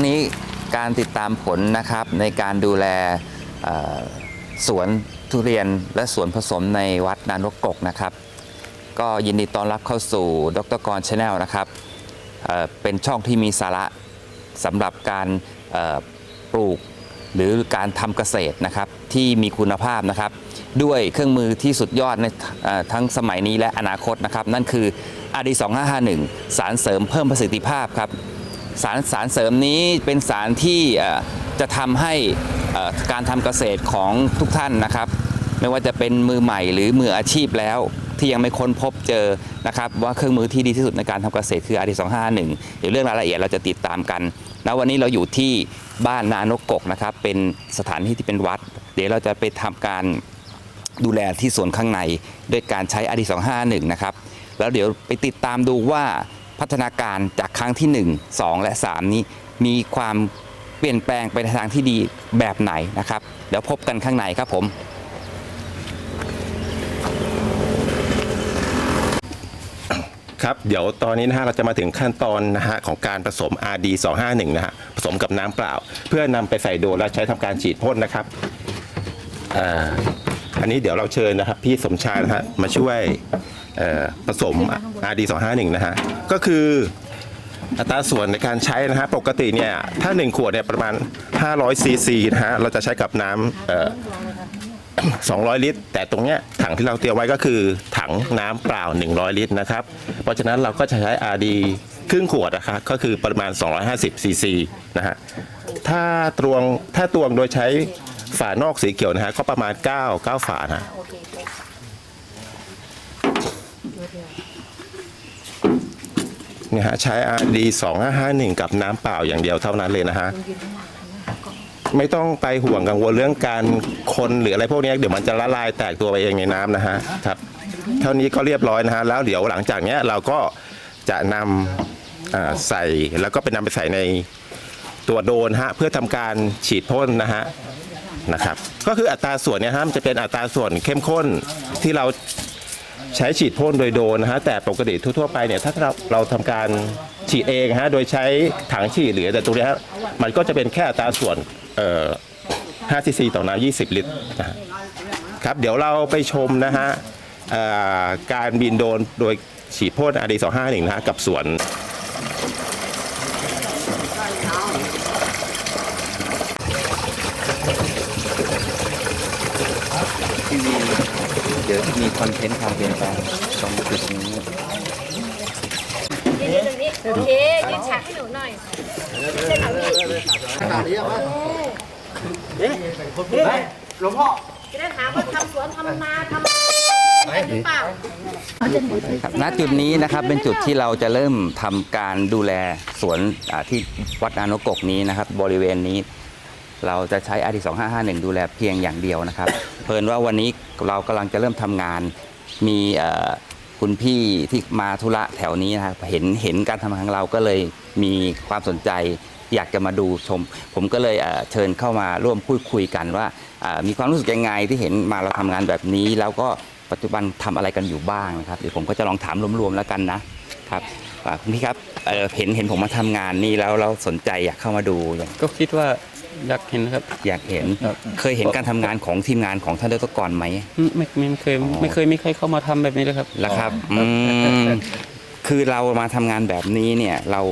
งนี้การติดตามผลนะครับในการดูแลสวนทุเรียนและสวนผสมในวัดนานกกกนะครับ ก็ยินดีต้อนรับเข้าสู่ดรกรชาแนลนะครับเเป็นช่องที่มีสาระสำหรับการปลูกหรือการทำเกษตรนะครับที่มีคุณภาพนะครับ ด้วยเครื่องมือที่สุดยอดในทั้งสมัยนี้และอนาคตนะครับ นั่นคือ RD 2551 สารเสริมเพิ่มประสิทธิภาพครับ สารสารเสริมนี้เป็นสารที่จะทำให้การทำเกษตรของทุกท่านนะครับ ไม่ว่าจะเป็นมือใหม่หรือมืออาชีพแล้วที่ยังไม่ค้นพบเจอนะครับว่าเครื่องมือที่ดีที่สุดในการทำเกษตรคือ RD 251 เดี๋ยวเรื่องรายละเอียดเราจะติดตามกันแล้ววันนี้เราอยู่ที่บ้านนานกกกนะครับเป็นสถานที่ที่เป็นวัด เดี๋ยวเราจะไปทำการดูแลที่สวนข้างในด้วยการใช้ RD 251 นะครับแล้วเดี๋ยวไปติดตามดูว่า พัฒนาการจากครั้งที่ 1 2 และ 3 นี้มีความเปลี่ยนแปลงไปในทางที่ดีแบบไหนนะครับเดี๋ยวพบกันข้างในครับผมครับเดี๋ยวตอนนี้นะฮะเราจะมาถึงขั้นตอนนะฮะของการผสม RD 251นะฮะผสมกับน้ำเปล่า เพื่อนำไปใส่โดรนแล้วใช้ทำการฉีดพ่นนะครับอ่า อันนี้เดี๋ยวเราเชิญนะครับ พี่สมชายนะฮะมาช่วยเอ่อผสม RD 251นะฮะก็คืออัตราส่วนในการใช้นะฮะปกติเนี่ยถ้า 1 ขวดเนี่ยประมาณ 500ซีซีนะฮะเราจะใช้กับน้ำเอ่อ200 ลิตร แต่ตรงเนี้ยถังที่เราเตรียมไว้ก็คือถังน้ำเปล่า 100 ลิตรนะครับ เพราะฉะนั้นเราก็จะใช้ RD ครึ่งขวดนะครับก็คือประมาณ 250ซีซีนะฮะถ้าตวงถ้าตวงโดยใช้ ฝานอกสีเขียวนะฮะก็ประมาณ 9 9 ฝานะเนี่ยฮะใช้ RD 2551 กับน้ำเปล่าอย่างเดียวเท่านั้นเลยนะฮะไม่ต้องไปห่วงกังวลเรื่องการคนหรืออะไรพวกนี้เดี๋ยวมันจะละลายแตกตัวไปเองในน้ำนะฮะครับเท่านี้ก็เรียบร้อยนะฮะแล้วเดี๋ยวหลังจากเนี้ยเราก็จะนำอ่าใส่แล้วก็ไปนำไปใส่ในตัวโดรนฮะเพื่อทำการฉีดพ่นนะฮะ นะครับ ก็คืออัตราส่วนเนี่ยฮะมันจะเป็นอัตราส่วนเข้มข้นที่เราใช้ฉีดพ่นโดยโดนนะฮะแต่ปกติทั่วๆไปเนี่ยถ้าเราเราทำการฉีดเองฮะโดยใช้ถังฉีดหรือแต่ตรงเนี้ยฮะมันก็จะเป็นแค่อัตราส่วนเอ่อ5ซีซีต่อน้ำ20 ลิตรนะฮะครับเดี๋ยวเราไปชมนะฮะเอ่อการบินโดนโดยฉีดพ่น RD 251นะฮะกับสวน ทีวีเดี๋ยว มีคอนเทนต์ความเปลี่ยนแปลงตรงจุดนี้ยืนตรงนี้โอเคยืนฉากให้หนูหน่อยเส้นหลังพี่หลวงพ่อจะได้ถามว่าทำสวนทำนาทำอะไรหรือเปล่าณจุดนี้นะครับเป็นจุดที่เราจะเริ่มทำการดูแลสวนที่วัดอานกกนี้นะครับ บริเวณนี้ เราจะใช้ RD 2551 ดูแลเพียงอย่างเดียวนะครับ เพิ่นว่าวันนี้เรากำลังจะเริ่มทำงาน มีคุณพี่ที่มาธุระแถวนี้นะครับเห็นเห็นการทำงานของเราก็เลยมีความสนใจอยากจะมาดูชม ผมก็เลยเชิญเข้ามาร่วมพูดคุยกันว่ามีความรู้สึกยังไงที่เห็นมาเราทำงานแบบนี้ แล้วก็ปัจจุบันทำอะไรกันอยู่บ้างนะครับเดี๋ยวผมก็จะลองถามรวมๆแล้วกันนะครับคุณพี่ครับเห็นเห็นผมมาทำงานนี่แล้วเราสนใจอยากเข้ามาดูอยากก็คิดว่า อยากเห็นครับ อยากเห็น ครับ เคยเห็นการทำงานของทีมงานของท่านดรกรไหม อืมไม่ไม่เคย อ๋อ ไม่เคยมีใครเข้ามาทำแบบนี้เลยครับ ล่ะครับอืมคือเรามาทำงานแบบนี้เนี่ยเรา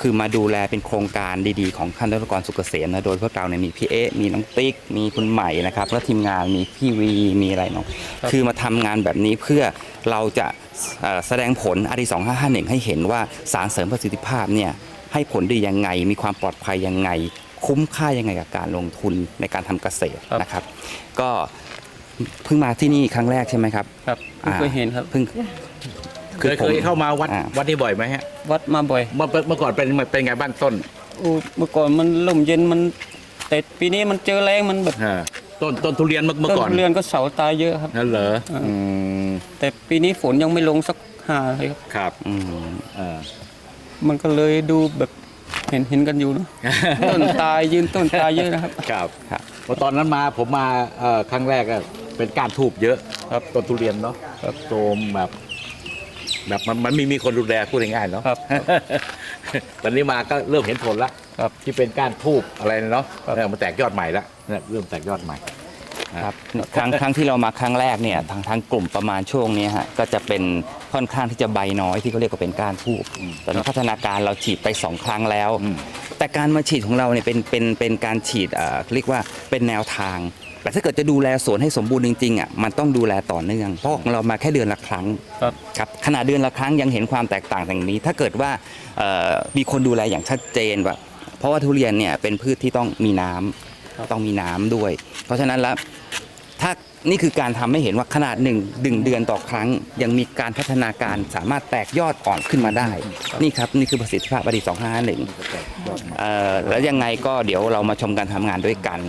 คือมาดูแลเป็นโครงการดีๆของท่านดรกรสุกเกษมนะโดยพวกเราเนี่ยมีพี่เอ๊ะมีน้องติ๊กมีคุณใหม่นะครับแล้วทีมงานมีพี่วีมีอะไรเนาะครับ คือมาทำงานแบบนี้เพื่อเราจะเอ่อแสดงผลอดีสองห้าห้าหนึ่งให้เห็นว่าสารเสริมประสิทธิภาพเนี่ยให้ผลดียังไง มีความปลอดภัยยังไง คุ้มค่ายังไงกับการลงทุนในการทำเกษตรนะครับ ก็เพิ่งมาที่นี่ครั้งแรกใช่ไหมครับครับไม่เคยเห็นครับเพิ่งเคยเคยเข้ามาวัดอ่าวัดนี้บ่อยไหมฮะวัดมาบ่อยเมื่อเมื่อก่อนเป็นเป็นไงบ้างต้นโอ้เมื่อก่อนมันลมเย็นมันแต่ปีนี้มันเจอแรงมันแบบอ่าต้นต้นทุเรียนเมื่อเมื่อต้นก่อนทุเรียนก็เสาตายเยอะครับนั่นเหรออ่าอืมแต่ปีนี้ฝนยังไม่ลงสักหาเลยครับครับอืมอ่ามันก็เลยดูแบบ เห็นเห็นกันอยู่เนอะต้นตายยืนต้นตายเยอะนะครับ ครับครับพอตอนนั้นมาผมมาเอ่อครั้งแรกอะเป็นการทูบเยอะครับต้นทุเรียนเนาะโตมแบบแบบมันมันไม่มีคนดูแลพูดง่ายๆเนาะครับตอนนี้มาก็เริ่มเห็นผลแล้วครับที่เป็นก้านทูบอะไรเนาะเออมันแตกยอดใหม่แล้วเนี่ยเริ่มแตกยอดใหม่ ครับครั้งครั้งที่เรามาครั้งแรกเนี่ยทางทางกลุ่มประมาณช่วงนี้ฮะก็จะเป็น ค่อนข้างที่จะใบน้อยที่เขาเรียกว่าเป็นก้านทูบตอนนี้พัฒนาการเราฉีดไปสองครั้งแล้วอืมแต่การมาฉีดของเราเนี่ยเป็นเป็นเป็นการฉีดเอ่อเรียกว่าเป็นแนวทาง แต่ถ้าเกิดจะดูแลสวนให้สมบูรณ์จริงๆอะมันต้องดูแลต่อเนื่องเพราะของเรามาแค่เดือนละครั้งครับครับขนาดเดือนละครั้งยังเห็นความแตกต่างอย่างนี้ ถ้าเกิดว่าเอ่อมีคนดูแลอย่างชัดเจนว่าเพราะว่าทุเรียนเนี่ยเป็นพืชที่ต้องมีน้ำต้องมีน้ำด้วย เพราะฉะนั้นแล้ว ถ้านี่คือการทำให้เห็นว่าขนาดหนึ่งดึงเดือนต่อครั้ง ยังมีการพัฒนาการสามารถแตกยอดอ่อนขึ้นมาได้ นี่ครับนี่คือประสิทธิภาพอดี251เอ่อแล้วยังไงก็เดี๋ยวเรามาชมการทำงานด้วยกัน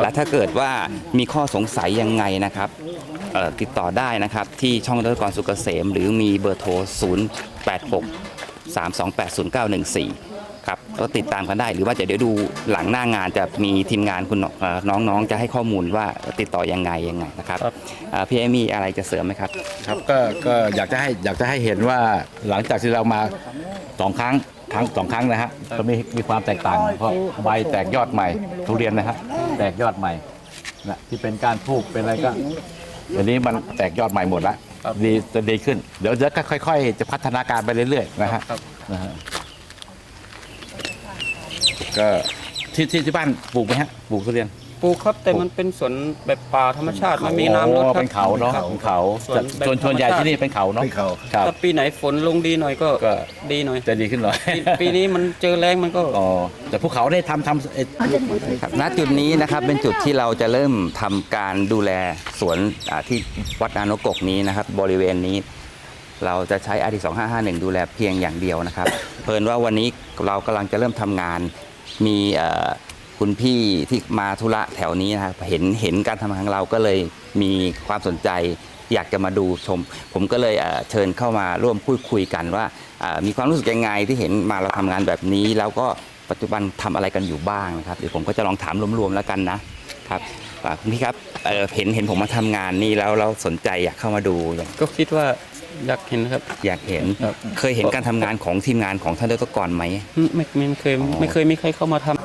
และถ้าเกิดว่ามีข้อสงสัยยังไงนะครับเอ่อติดต่อได้นะครับที่ช่องดรกรสุกเกษม หรือมีเบอร์โทร 086 328 0914 ครับก็ติดตามกันได้ หรือว่าจะเดี๋ยวดูหลังหน้างานจะมีทีมงานคุณน้องเอ่อน้องๆจะให้ข้อมูลว่าติดต่อยังไงยังไงนะครับครับเอ่อพี่เอมีอะไรจะเสริมไหมครับ ครับก็ก็อยากจะให้อยากจะให้เห็นว่าหลังจากที่เรามาสองครั้งครั้งสองครั้งนะฮะก็มีมีความแตกต่างเพราะใบแตกยอดใหม่ ทุเรียนนะฮะแตกยอดใหม่นะที่เป็นการทูบเป็นอะไรก็เดี๋ยวนี้มันแตกยอดใหม่หมดละดีจะดีขึ้น เดี๋ยวเดี๋ยวก็ค่อยๆ จะพัฒนาการไปเรื่อยๆนะฮะครับนะฮะ ก็ที่ที่ที่บ้านปลูกไหมฮะปลูกทุเรียน ปลูกครับแต่มันเป็นสวนแบบป่าธรรมชาติมันมีน้ำลดอ๋อครับ เป็นเขาเนาะเป็นเขาส่วนแบบส่วนส่วนใหญ่ธรรมชาติที่นี่เป็นเขาเนาะเขา ครับ ถ้าปีไหนฝนลงดีหน่อยก็ก็ ดีหน่อยจะดีขึ้นหน่อยปีปีนี้มันเจอแรงมันก็ อ๋อแต่ภูเขาได้ทำทำเอ่อ ครับณจุดนี้นะครับเป็นจุดที่เราจะเริ่มทำการดูแลสวนอ่าที่วัดนานกกนี้นะครับ บริเวณนี้ เราจะใช้อาดี2551 ดูแลเพียงอย่างเดียวนะครับ เพิ่นว่าวันนี้เรากำลังจะเริ่มทำงาน มีคุณพี่ที่มาธุระแถวนี้นะครับเห็นเห็นการทำงานของเราก็เลยมีความสนใจ อยากจะมาดูชม ผมก็เลยเชิญเข้ามาร่วมพูดคุยกันว่ามีความรู้สึกยังไงที่เห็นมาเราทำงานแบบนี้ แล้วก็ปัจจุบันทำอะไรกันอยู่บ้างนะครับเดี๋ยวผมก็จะลองถามรวมๆแล้วกันนะครับคุณพี่ครับเห็นเห็นผมมาทำงานนี่แล้วเราสนใจอยากเข้ามาดูก็คิดว่า อยากเห็นครับ อยากเห็นครับเคยเห็นการทำงานของทีมงานของท่านดรกรไหม ไม่ไม่ไม่เคยไม่เคยมีใครเข้ามาทำ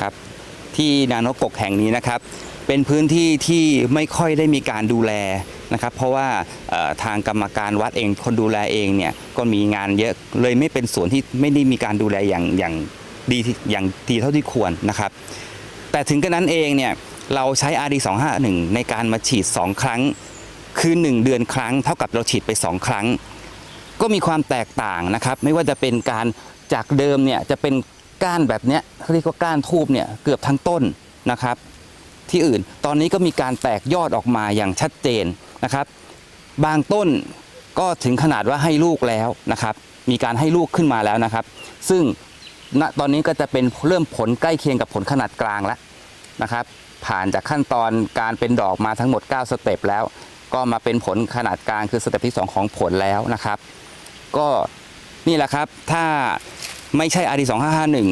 ครับ ที่นานกกกแห่งนี้นะครับ เป็นพื้นที่ที่ไม่ค่อยได้มีการดูแลนะครับ เพราะว่าทางกรรมการวัดเองคนดูแลเองเนี่ยก็มีงานเยอะเลยไม่เป็นสวนที่ไม่ได้มีการดูแลอย่างอย่างดีอย่างดีเท่าที่ควรนะครับ แต่ถึงกระนั้นเองเนี่ยเราใช้ RD 251 ในการมาฉีด 2 ครั้ง คือ 1 เดือนครั้ง เท่ากับเราฉีดไป 2 ครั้ง ก็มีความแตกต่างนะครับ ไม่ว่าจะเป็นการจากเดิมเนี่ยจะเป็น ก้านแบบเนี้ยเขาเรียกว่าก้านทูบเนี่ยเกือบทั้งต้นนะครับ ที่อื่นตอนนี้ก็มีการแตกยอดออกมาอย่างชัดเจนนะครับ บางต้นก็ถึงขนาดว่าให้ลูกแล้วนะครับ มีการให้ลูกขึ้นมาแล้วนะครับ ซึ่งณตอนนี้ก็จะเป็นเริ่มผลใกล้เคียงกับผลขนาดกลางแล้วนะครับ ผ่านจากขั้นตอนการเป็นดอกมาทั้งหมด 9 สเต็ปแล้ว ก็มาเป็นผลขนาดกลางคือสเต็ปที่ 2 ของผลแล้วนะครับ ก็นี่แหละครับ ถ้า ไม่ใช่ RD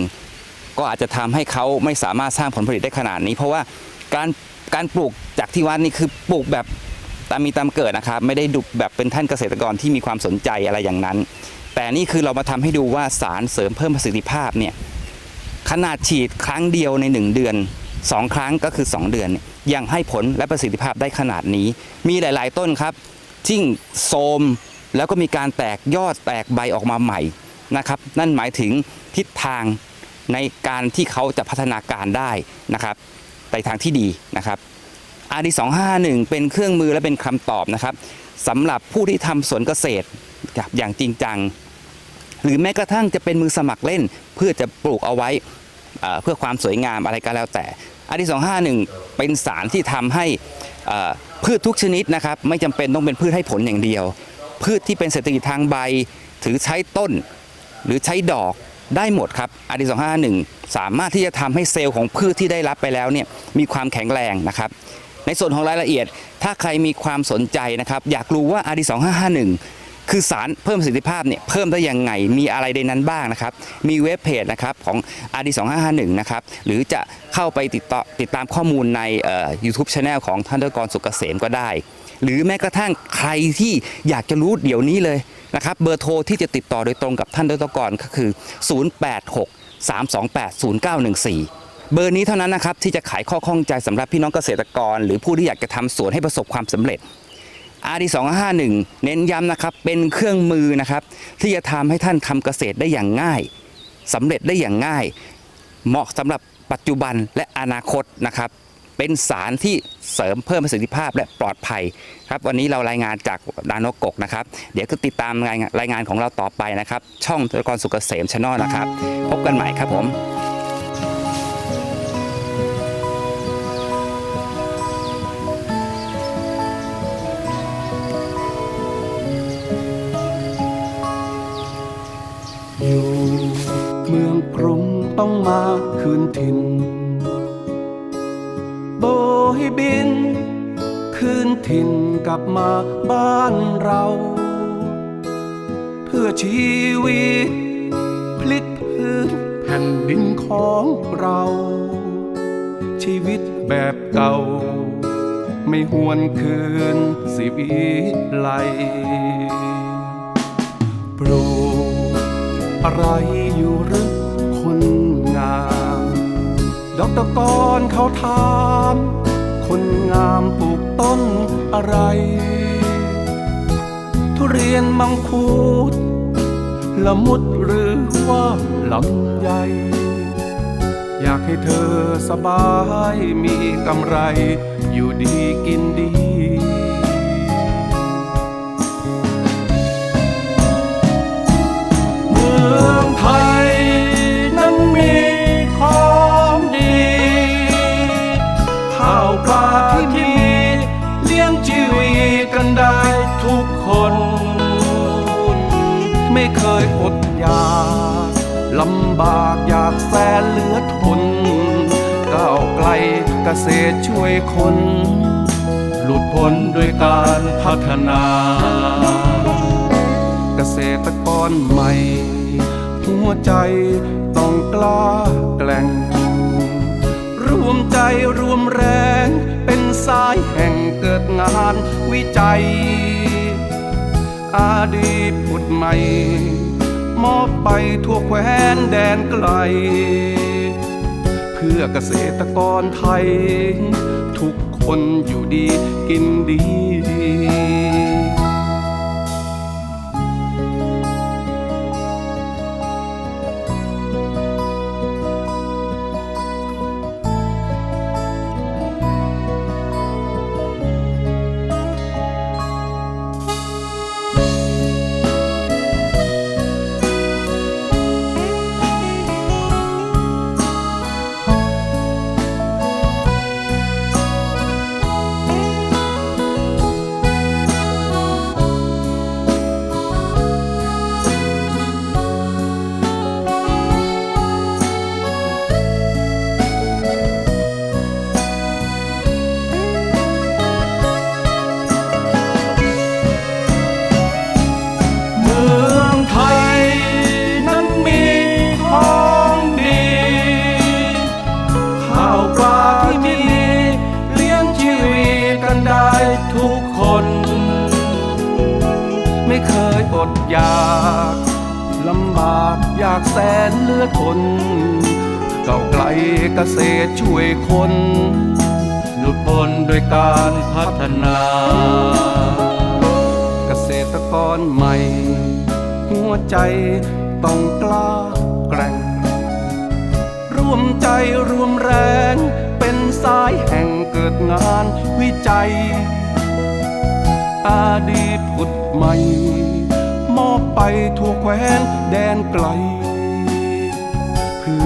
2551 ก็อาจจะทำให้เขาไม่สามารถสร้างผลผลิตได้ขนาดนี้ เพราะว่าการการปลูกจากที่วัดนี่คือปลูกแบบตามมีตามเกิดนะครับไม่ได้ดุแบบเป็นท่านเกษตรกรที่มีความสนใจอะไรอย่างนั้น แต่นี่คือเรามาทำให้ดูว่าสารเสริมเพิ่มประสิทธิภาพเนี่ยขนาดฉีดครั้งเดียวใน 1 เดือน 2 ครั้งก็คือ 2 เดือน ยังให้ผลและประสิทธิภาพได้ขนาดนี้ มีหลาย ๆ ต้นครับที่โทมแล้วก็มีการแตกยอดแตกใบออกมาใหม่ นะครับ นั่นหมายถึงทิศทางในการที่เขาจะพัฒนาการได้นะครับในทางที่ดีนะครับ RD 251 เป็นเครื่องมือและเป็นคำตอบนะครับสำหรับผู้ที่ทำสวนเกษตรอย่างจริงจัง หรือแม้กระทั่งจะเป็นมือสมัครเล่น เพื่อจะปลูกเอาไว้เพื่อความสวยงามอะไรก็แล้วแต่ RD 251 เป็นสารที่ทำให้พืชทุกชนิดนะครับ ไม่จำเป็นต้องเป็นพืชให้ผลอย่างเดียว พืชที่เป็นเศรษฐกิจทางใบ ถือใช้ต้น หรือใช้ดอกได้หมดครับอาร์ดีสองห้าหนึ่งสามารถที่จะทำให้เซลล์ของพืชที่ได้รับไปแล้วเนี่ยมีความแข็งแรงนะครับในส่วนของรายละเอียด ถ้าใครมีความสนใจนะครับ อยากรู้ว่า RD 2551 คือสารเพิ่มประสิทธิภาพเนี่ยเพิ่มได้ยังไง มีอะไรในนั้นบ้างนะครับ มีเว็บเพจนะครับของ RD 2551 นะครับ หรือจะเข้าไปติดต่อติดตามข้อมูลในเอ่อ YouTube Channel ของท่านดรกรสุกเกษมก็ได้ หรือแม้กระทั่งใครที่อยากจะรู้เดี๋ยวนี้เลย นะครับเบอร์โทรที่จะติดต่อโดยตรงกับท่านดรกรก็คือ 086 328 0914 เบอร์นี้เท่านั้นนะครับที่จะขายข้อข้องใจสำหรับพี่น้องเกษตรกร หรือผู้ที่อยากจะทำสวนให้ประสบความสำเร็จ RD 251 เน้นย้ำนะครับเป็นเครื่องมือนะครับที่จะทำให้ท่านทำเกษตรได้อย่างง่ายสำเร็จได้อย่างง่าย เหมาะสำหรับปัจจุบันและอนาคตนะครับ เป็นสารที่เสริมเพิ่มประสิทธิภาพและปลอดภัยครับวันนี้เรารายงานจากดานนกกนะครับ เดี๋ยวก็ติดตามรายงานรายงานของเราต่อไปนะครับ ช่องตะกรสุกเกษมช n น l นะครับ พบกันใหม่ครับผมอยู่เมืองกรุงต้องมาคืนถิ่น ถิ่นกลับมาบ้านเรา เพื่อชีวิต พลิกพื้นแผ่นดินของเรา ชีวิตแบบเก่า ไม่หวนคืนสิวิไลปลูกอะไรอยู่หรือคนงามดอกตะกอนเขาถาม คนงามปลูกต้นอะไร ทุเรียนมังคุดละมุดหรือว่าลำไยอยากให้เธอสบายมีกำไร อยู่ดีกินดี วยคน หลุดพ้นด้วยการพัฒนา เกษตรกรใหม่ หัวใจต้องกล้าแกล่ง รวมใจรวมแรง เป็นสายแห่งเกิดงานวิจัย อดีตผุดใหม่ มอบไปทั่วแคว้นแดนไกล เพื่อเกษตรกรไทย ทุกคนอยู่ดีกินดีากแสนเลือดทนเก่าไกลเกษตรช่วยคนหลุดพ้นโดยการพัฒนา เกษตรกรใหม่ หัวใจต้องกล้าแกร่ง ร่วมใจรวมแรงเป็นสายแห่งเกิดงานวิจัย อาดีผุดใหม่ มอบไปทั่วแคว้นแดนไกล